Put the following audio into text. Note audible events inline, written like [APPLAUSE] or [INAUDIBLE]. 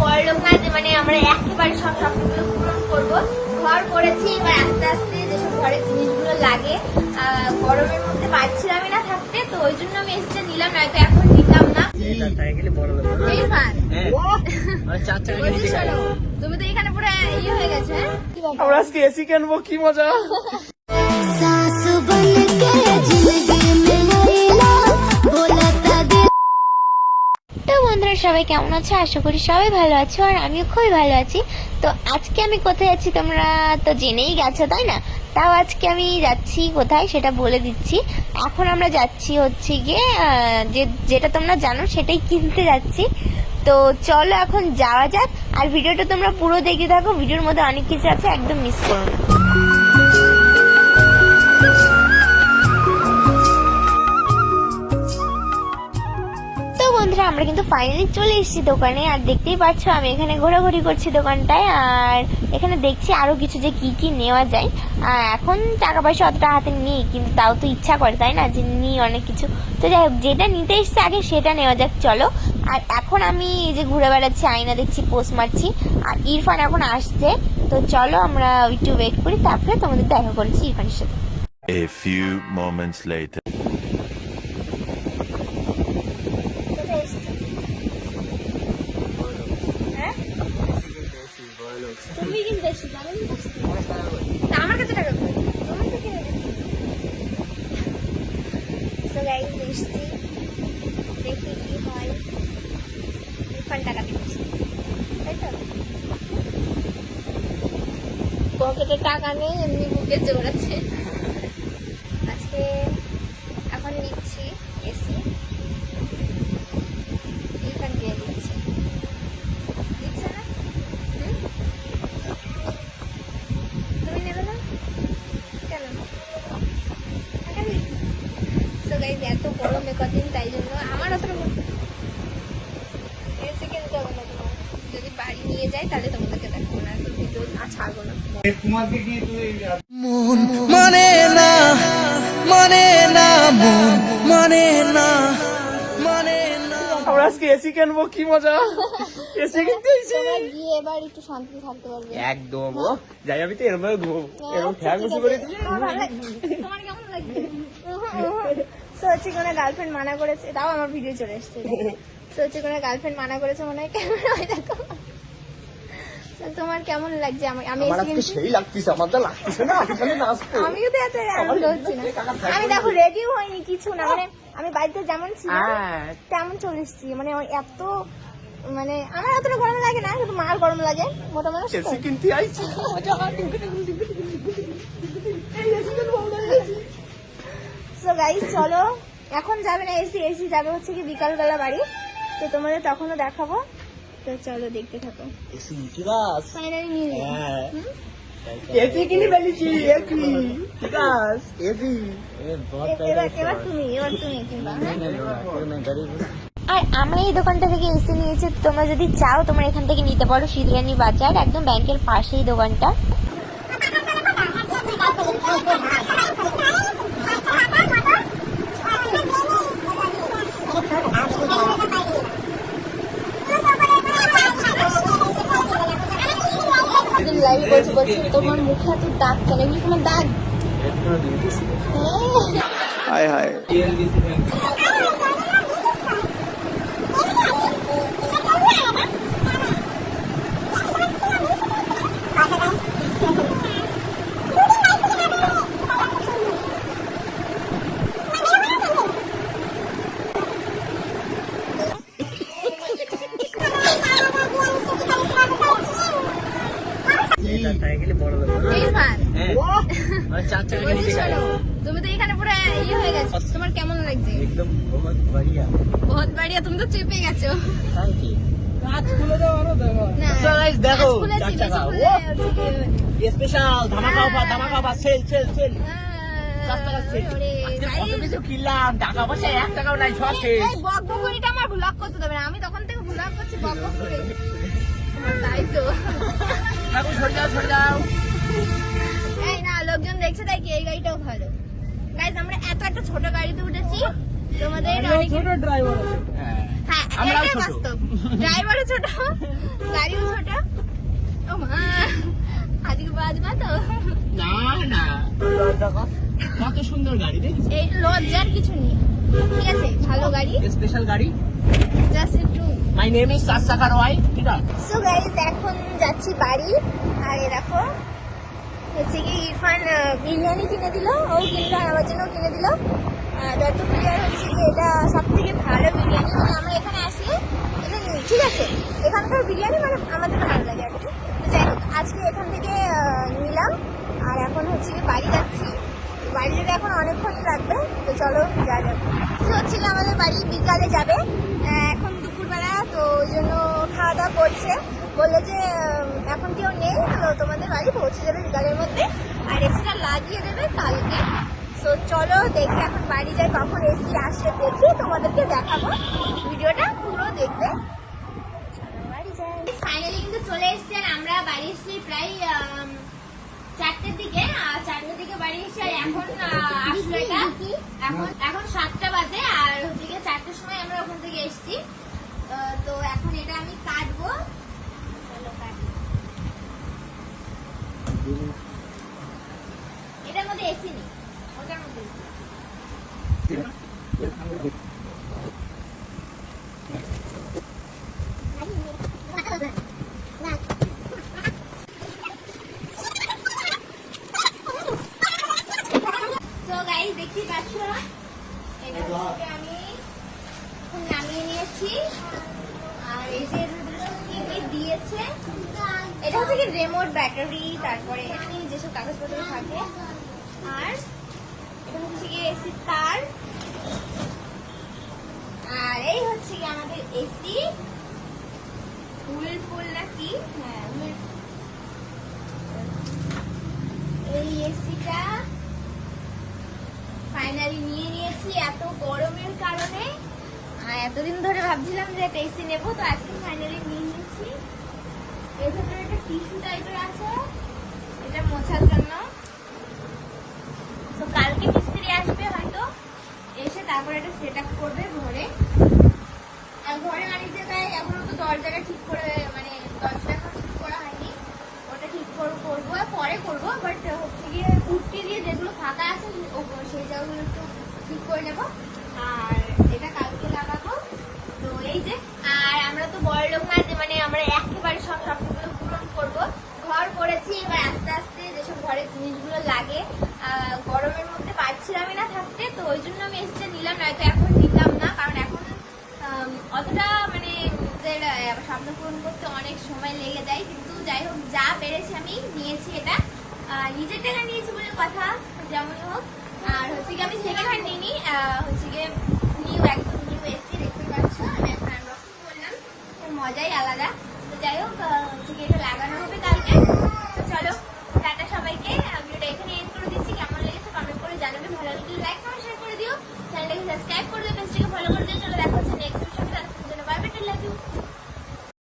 বড় লোক না যে মানে আমরা একেবারে সব স্বপ্নগুলো পূরণ করব। ঘর করেছি এবার আস্তে আস্তে যেসব ঘরের জিনিসগুলো লাগে গরমের মধ্যে পারছিলামই না থাকতে তো ওই জন্য আমি এসে নিলাম নয়তো এখন নিতাম না। তুমি তো এখানে পুরো ইয়ে হয়ে গেছে হ্যাঁ? আমরা আজকে এসি কিনবো কি মজা। [LAUGHS] সবাই কেমন আছো? আশা করি সবাই ভালো আছো আর আমিও খুবই ভালো আছি। তো আজকে আমি কোথায় যাচ্ছি তোমরা তো জেনেই গেছো, তাই না? তাও আজকে আমি যাচ্ছি কোথায় সেটা বলে দিচ্ছি। এখন আমরা যাচ্ছি হচ্ছে গিয়ে যে, যেটা তোমরা জানো সেটাই কিনতে যাচ্ছি। তো চলো এখন যাওয়া যাক। আর ভিডিওটা তোমরা পুরো দেখে থাকো, ভিডিওর মধ্যে অনেক কিছু আছে, একদম মিস করো না। বন্ধুরা, আমরা কিন্তু ফাইনালি চলে এসেছি দোকানে। আর দেখতেই পাচ্ছ, আমি এখানে ঘোরাঘুরি করছি দোকানটায়। আর এখানে দেখছি আরও কিছু যে কি কি নেওয়া যায়। এখন টাকা পয়সা অতটা হাতে নেই, কিন্তু তাও তো ইচ্ছা করে, তাই না? যে নিই অনেক কিছু। তো যাই হোক, যেটা নিতে এসছে আগে সেটা নেওয়া যাক, চলো। আর এখন আমি এই যে ঘুরে বেড়াচ্ছি, আয়না দেখছি পোস্ট মারছি। আর ইরফান এখন আসছে। তো চলো, আমরা একটু ওয়েট করি, তারপরে তোমাদের দেখা করছি ইরফানের সাথে। A few moments later. কোথায় এসেছ? হ্যাঁ? তুমি কিনতে এসেছ, আমি কিনতে এসেছি। তা আমার কাছে টাকা কই? তোমার তো কিনে দিচ্ছি। So guys, এসেছি। দেখি কি হয়। রিফান্ড টাকা দিচ্ছি। তাই তো? পকেটে টাকা নেই, এমনি বুকে জোর আছে। আজকে এখন নিচ্ছি এসি ইরফান দিয়ে দিচ্ছে। দিচ্ছে না? তুমি নেবে না? কেন? এত গরমে কদিন, তাই জন্য আমার অত এসি কিনতে হবে না যদি বাড়ি নিয়ে যাই, তাহলে তোমাদেরকে দেখাবো না। মানে না মানে না মন মানে না মানে না। আমরা আজকে এসি কিনবো কি মজা। এসি কিনতে গিয়ে এবার একটু থাকতে পারবে। একদম ও যাই আমি তো এরম ভাবে ঘুমবো এরকম ফ্যান বসে করে তোমার ভালো লাগছে? তোমার কেমন লাগছে? সো হচ্ছে গার্লফ্রেন্ড মানা করেছে তাও আমার ভিডিও চলে এসছে। সো হচ্ছে গার্লফ্রেন্ড মানা করেছে মনে হয় ক্যামেরা দেখো। তোমার কেমন লাগছে? আমি আমি আমার আজকে সেই লাগতেছে আমার যা লাগতেছে না আমি খালি নাচবো আমিও তো এত আনন্দ হচ্ছে না। আমি দেখো রেডিও হয়নি কিছু না। মানে আমি বাড়িতে যেমন ছিলাম হ্যাঁ তেমন চলে এসেছি। মানে এত মানে আমার এতটা গরম লাগে না কিন্তু মার গরম লাগে মোটা মানুষ কিনতে আইছি। সো গাইস চলো। এখন যাবে না এসি এসি যাবে হচ্ছে কি বিকালবেলা বাড়ি। তো তোমাদের তখনও দেখাবো। তো চলো দেখতে থাকো। এসি ঠিক ফাইনালি নিয়ে হ্যাঁ। এসি কিনে ফেলেছি এসি। ঠিক এসি। এবার এবার তুমি এবার তুমি কিনবা হ্যাঁ? আর আমরা এই দোকানটা থেকে এসে নিয়েছি তোমরা যদি চাও তোমরা এখান থেকে নিতে পারো শিলরানি বাজার একদম ব্যাংকের পাশেই দোকানটা। বলছে তোমার মুখে এত দাগ কেন? এগুলি তোমার দাগ? হ্যাঁ। হায়। হায় সাইকেলে বড় লোক হ্যাঁ। মানে চার চাকা নিচে তুমি তো এখানে পুরো ইয়ে হয়ে গেছো। তোমার কেমন লাগছে? একদম বহুত বাড়িয়া। বহুত বাড়িয়া তুমি তো চেপে গেছো। তাই কি? কাজ খুলে দাও আরও দেখো। হচ্ছে কি, স্পেশাল ধামাকা অফার ধামাকা অফার সেল সেল সেল আমি তখন থেকে ব্লগ করছি বক বক করে। তাই তো। সরে যাও সরে যাও এই না লোকজন দেখছে তাই কি এই গাড়িটাও ভালো? গাইজ আমরা এত একটা ছোট গাড়িতে উঠেছি তোমাদের অনেক ছোট ড্রাইভার হ্যাঁ হ্যাঁ আমরাও ছোট। ড্রাইভারও ছোট গাড়িও ছোট। ও মা আজকে বাজবা তো। না না। কত সুন্দর গাড়ি দেখিস এই লজ্জার কিছু নেই। ঠিক আছে ভালো গাড়ি। স্পেশাল গাড়ি। জাস্ট একটু মাই নেম ইজ চার ওয়াই ঠিক আছে? সো গাইস এখন যাচ্ছি বাড়ি। আর এ দেখো হচ্ছে কি ইরফান বিরিয়ানি কিনে দিল, ও কিনলো আর আমার জন্য কিনে দিল। যত ক্লিয়ার হচ্ছে যে এটা সব থেকে ভালো বিরিয়ানি। মানে আমরা এখানে আসলে এটা নিই ঠিক আছে, এখানকার বিরিয়ানি মানে আমাদের ভালো লাগে আর কি। তো যাই হোক, আজকে এখান থেকে নিলাম। আর এখন হচ্ছে কি, বাড়ি যাচ্ছি। বাড়ি যেতে এখন অনেকক্ষণই লাগবে। তো চলো, যা যাবে হচ্ছে কি আমাদের বাড়ি, বিকালে যাবে। এখন দুপুরবেলা, তো ওই জন্য খাওয়া দাওয়া করছে। বলল যে এখন কেউ নেই তোমাদের বাড়ি পৌঁছে যাবে বিকালের মধ্যে। আর এসিটা লাগিয়ে দেবে কালকে। তো চলো দেখি এখন বাড়ি যাই, কখন এসি আসে, দেখি তোমাদেরকে দেখাবো। ভিডিওটা পুরো দেখবে। ফাইনালি কিন্তু চলে এসেছেন আমরা বাড়ি এসেছি প্রায় চারটের দিকে। চারটের দিকে বাড়ি এসে আর এখন আসলো এখন এখন সাতটা বাজে, আর হচ্ছে গিয়ে চারটের সময় আমরা ওখান থেকে এসেছি। তো এখন এটা আমি কাটবো চলো কাটি এটার মধ্যে এসি নেই ওটার মধ্যে এসি সো গাইস দেখতে পাচ্ছ? এটা হচ্ছে আমি নামিয়ে নিয়েছি। আর এই যে দিয়েছে। এটা হচ্ছে কি রিমোট ব্যাটারি তারপরে এখানে যেসব কাগজপত্র থাকে। আর এটা হচ্ছে কি এসি তার আর এই হচ্ছে কি আমাদের এসি, ফুল নাকি? হ্যাঁ এই এসিটা ফাইনালি নিয়ে নিয়েছি এত গরমের কারণে। এতদিন ধরে ভাবছিলাম যে একটা এসি নেব, তো আজকে ফাইনালি নিয়ে নিয়েছি। এর ভেতরে একটা টিস্যু টাইপের আছে, এটা মোছার জন্য। তো কালকে মিস্ত্রি আসবে হয়তো, এসে তারপর এটা সেট আপ করবে ঘরে আর ঘরে অনেক জায়গায় এখনও তো দরজাটা ঠিক করে মানে দরজাটা এখন ঠিক করা হয়নি। ওটা ঠিক করে, করব পরে করব বাট হচ্ছে গিয়ে কুর্তি দিয়ে যেগুলো ফাঁকা আছে সেই জায়গাগুলো একটু ঠিক করে নেব। আর এটা কালকে লাগাবো। তো এই যে, আর আমরা তো বড় লোক না যে মানে আমরা একেবারে সব স্বপ্নগুলো পূরণ করব। ঘর করেছি, এবার আস্তে আস্তে যেসব ঘরের জিনিসগুলো লাগে গরমের মধ্যে পারছিলামই না থাকতে, তো ওই জন্য আমি এসে নিলাম, নয়তো এখন স্বপ্ন পূরণ করতে অনেক সময় লেগে যায়, কিন্তু যাই হোক, যা পেরেছি আমি নিয়েছি এটা। নিজের টাকা নিয়েছি বলে কথা যেমন হোক। আর হচ্ছে কি আমি সেকেন্ড হ্যান্ড নিইনি হচ্ছে গিয়ে নিউ একদম নিউ এসি দেখতে পাচ্ছ। আমি একটা আনবক্সিং করলাম মজাই আলাদা। তো যাই হোক হচ্ছে কি এটা লাগানো হবে কালকে। তো চলো, টাটা সবাইকে। ভিডিওটা এখানে এড করে দিচ্ছি। কেমন লেগেছে কমেন্ট করে জানাবে। ভালো লাগলে লাইক কমেন্ট শেয়ার করে দিও। চ্যানেলটাকে সাবস্ক্রাইব করে দেবে।